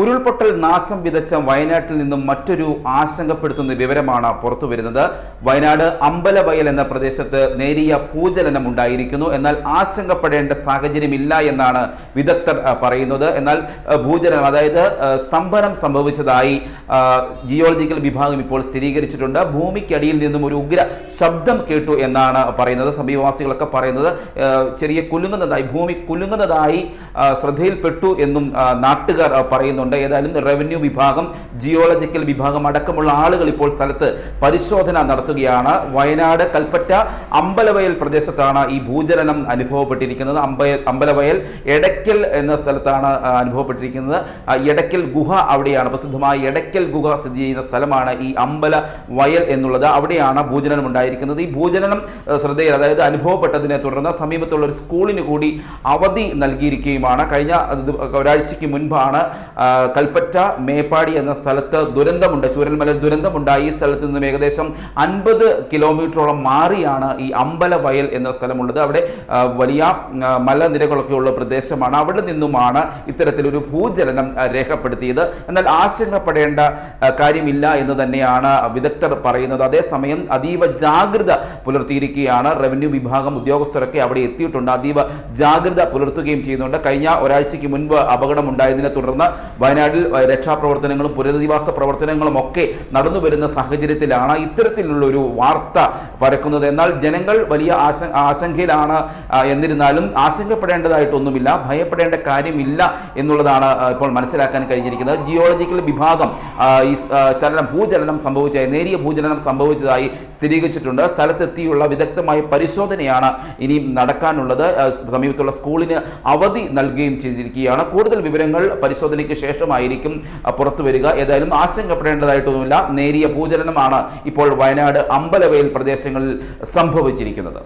ഉരുൾപൊട്ടൽ നാശം വിതച്ച വയനാട്ടിൽ നിന്നും മറ്റൊരു ആശങ്കപ്പെടുത്തുന്ന വിവരമാണ് പുറത്തു വരുന്നത്. വയനാട് അമ്പലവയൽ എന്ന പ്രദേശത്ത് നേരിയ ഭൂചലനം ഉണ്ടായിരിക്കുന്നു. എന്നാൽ ആശങ്കപ്പെടേണ്ട സാഹചര്യമില്ല എന്നാണ് വിദഗ്ധർ പറയുന്നത്. എന്നാൽ ഭൂചലനം അതായത് സ്തംഭനം സംഭവിച്ചതായി ജിയോളജിക്കൽ വിഭാഗം ഇപ്പോൾ സ്ഥിരീകരിച്ചിട്ടുണ്ട്. ഭൂമിക്കടിയിൽ നിന്നും ഒരു ഉഗ്ര ശബ്ദം കേട്ടു എന്നാണ് പറയുന്നത്. സമീപവാസികളൊക്കെ പറയുന്നത് ചെറിയ കുലുങ്ങുന്നതായി ഭൂമി കുലുങ്ങുന്നതായി ശ്രദ്ധയിൽപ്പെട്ടു എന്നും നാട്ടുകാർ ആ, പറയുന്നുണ്ട് ഏതായാലും റവന്യൂ വിഭാഗം ജിയോളജിക്കൽ വിഭാഗം അടക്കമുള്ള ആളുകൾ ഇപ്പോൾ സ്ഥലത്ത് പരിശോധന നടത്തുകയാണ്. വയനാട് കൽപ്പറ്റ അമ്പലവയൽ പ്രദേശത്താണ് ഈ ഭൂചലനം അനുഭവപ്പെട്ടിരിക്കുന്നത്. അമ്പയ അമ്പലവയൽ എടയ്ക്കൽ എന്ന സ്ഥലത്താണ് അനുഭവപ്പെട്ടിരിക്കുന്നത്. എടയ്ക്കൽ ഗുഹ അവിടെയാണ് പ്രസിദ്ധമായ എടയ്ക്കൽ ഗുഹ സ്ഥിതി ചെയ്യുന്ന സ്ഥലമാണ് ഈ അമ്പല വയൽ എന്നുള്ളത്. അവിടെയാണ് ഭൂചലനം ഉണ്ടായിരിക്കുന്നത്. ഈ ഭൂചലനം ശ്രദ്ധയിൽ അതായത് അനുഭവപ്പെട്ടതിനെ തുടർന്ന് സമീപത്തുള്ള ഒരു സ്കൂളിന് കൂടി അവധി നൽകിയിരിക്കുകയുമാണ്. കഴിഞ്ഞ ഒരാഴ്ചയ്ക്ക് മുൻപാണ് കൽപ്പറ്റ മേപ്പാടി എന്ന സ്ഥലത്ത് ദുരന്തമുണ്ട്. ചൂരൽമല ദുരന്തമുണ്ടായി. ഈ സ്ഥലത്ത് നിന്നും ഏകദേശം അൻപത് കിലോമീറ്ററോളം മാറിയാണ് ഈ അമ്പലവയൽ എന്ന സ്ഥലമുള്ളത്. അവിടെ വലിയ മലനിരകളൊക്കെയുള്ള പ്രദേശമാണ്. അവിടെ നിന്നുമാണ് ഇത്തരത്തിലൊരു ഭൂചലനം രേഖപ്പെടുത്തിയത്. എന്നാൽ ആശങ്കപ്പെടേണ്ട കാര്യമില്ല എന്ന് തന്നെയാണ് വിദഗ്ധർ പറയുന്നത്. അതേസമയം അതീവ ജാഗ്രത പുലർത്തിയിരിക്കുകയാണ്. റവന്യൂ വിഭാഗം ഉദ്യോഗസ്ഥരൊക്കെ അവിടെ എത്തിയിട്ടുണ്ട്. അതീവ ജാഗ്രത പുലർത്തുകയും ചെയ്യുന്നുണ്ട്. കഴിഞ്ഞ ഒരാഴ്ചയ്ക്ക് മുൻപ് അപകടമുണ്ടായതിനെ തുടർന്ന് വയനാട്ടിൽ രക്ഷാപ്രവർത്തനങ്ങളും പുനരധിവാസ പ്രവർത്തനങ്ങളും ഒക്കെ നടന്നു വരുന്ന സാഹചര്യത്തിലാണ് ഇത്തരത്തിലുള്ള ഒരു വാർത്ത പരക്കുന്നത്. എന്നാൽ ജനങ്ങൾ വലിയ ആശ ആശങ്കയിലാണ് എന്നിരുന്നാലും ആശങ്കപ്പെടേണ്ടതായിട്ടൊന്നുമില്ല ഭയപ്പെടേണ്ട കാര്യമില്ല എന്നുള്ളതാണ് ഇപ്പോൾ മനസ്സിലാക്കാൻ കഴിഞ്ഞിരിക്കുന്നത്. ജിയോളജിക്കൽ വിഭാഗം ഈ ചലനം ഭൂചലനം സംഭവിച്ചതായി നേരിയ ഭൂചലനം സംഭവിച്ചതായി സ്ഥിരീകരിച്ചിട്ടുണ്ട്. സ്ഥലത്തെത്തിയുള്ള വിദഗ്ധമായ പരിശോധനയാണ് ഇനിയും നടക്കാനുള്ളത്. സമീപത്തുള്ള സ്കൂളിന് അവധി നൽകുകയും ചെയ്തിരിക്കുകയാണ്. കൂടുതൽ വിവരങ്ങൾ പരിശോധനയ്ക്ക് ശേഷമായിരിക്കും പുറത്തു വരിക. ഏതായാലും ആശങ്കപ്പെടേണ്ടതായിട്ടൊന്നുമില്ല. നേരിയ ഭൂചലനമാണ് ഇപ്പോൾ വയനാട് അമ്പലവയൽ പ്രദേശങ്ങളിൽ സംഭവിച്ചിരിക്കുന്നത്.